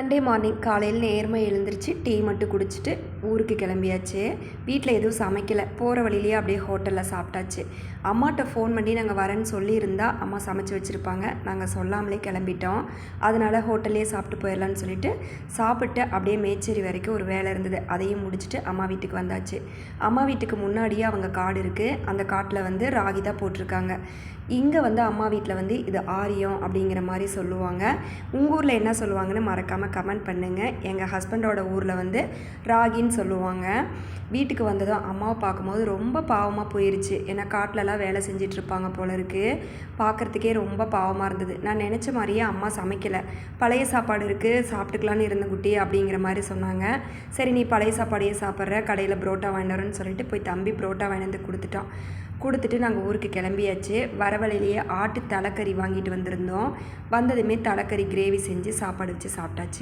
Sunday morning காலையில் நேர்மை எழுந்திரிச்சு டீ மட்டும் குடிச்சிட்டு ஊருக்கு கிளம்பியாச்சு. வீட்டில் எதுவும் சமைக்கலை. போகிற வழியிலேயே அப்படியே ஹோட்டலில் சாப்பிட்டாச்சு. அம்மாட்ட ஃபோன் பண்ணி நாங்கள் வரேன்னு சொல்லியிருந்தா அம்மா சமைச்சு வச்சுருப்பாங்க. நாங்கள் சொல்லாமலே கிளம்பிட்டோம். அதனால் ஹோட்டல்லே சாப்பிட்டு போயிடலான்னு சொல்லிட்டு சாப்பிட்டு அப்படியே மேச்சேரி வரைக்கும் ஒரு வேலை இருந்தது. அதையும் முடிச்சுட்டு அம்மா வீட்டுக்கு வந்தாச்சு. அம்மா வீட்டுக்கு முன்னாடியே அவங்க காடு இருக்குது அந்த காட்டில் வந்து ராகி தான் போட்டிருக்காங்க. இங்கே வந்து அம்மா வீட்டில் வந்து இது ஆரியம் அப்படிங்கிற மாதிரி சொல்லுவாங்க. உங்கள் ஊரில் என்ன சொல்லுவாங்கன்னு மறக்காமல் கமெண்ட் பண்ணுங்கள் எங்கள் ஹஸ்பண்டோட ஊரில் வந்து ராகின்னு சொல்லுவாங்க. வீட்டுக்கு வந்ததும் அம்மாவை பார்க்கும்போது ரொம்ப பாவமாக போயிடுச்சு ஏன்னா காட்டிலலாம் வேலை செஞ்சிட்ருப்பாங்க போல இருக்குது பார்க்குறதுக்கே ரொம்ப பாவமாக இருந்தது. நான் நினச்ச மாதிரியே அம்மா சமைக்கலை. பழைய சாப்பாடு இருக்குது சாப்பிட்டுக்கலான்னு இருந்த குட்டி அப்படிங்கிற மாதிரி சொன்னாங்க. சரி நீ பழைய சாப்பாடையே சாப்பிட்ற கடையில் புரோட்டா வாங்கினு சொல்லிட்டு போய் தம்பி புரோட்டா வாங்கிட்டு வந்து கொடுத்துட்டான். கொடுத்துட்டு நாங்கள் ஊருக்கு கிளம்பியாச்சு. வர வழியிலேயே ஆட்டு தலைக்கறி வாங்கிட்டு வந்திருந்தோம். வந்ததுமே தலைக்கறி கிரேவி செஞ்சு சாப்பாடு வச்சு சாப்பிட்டாச்சு.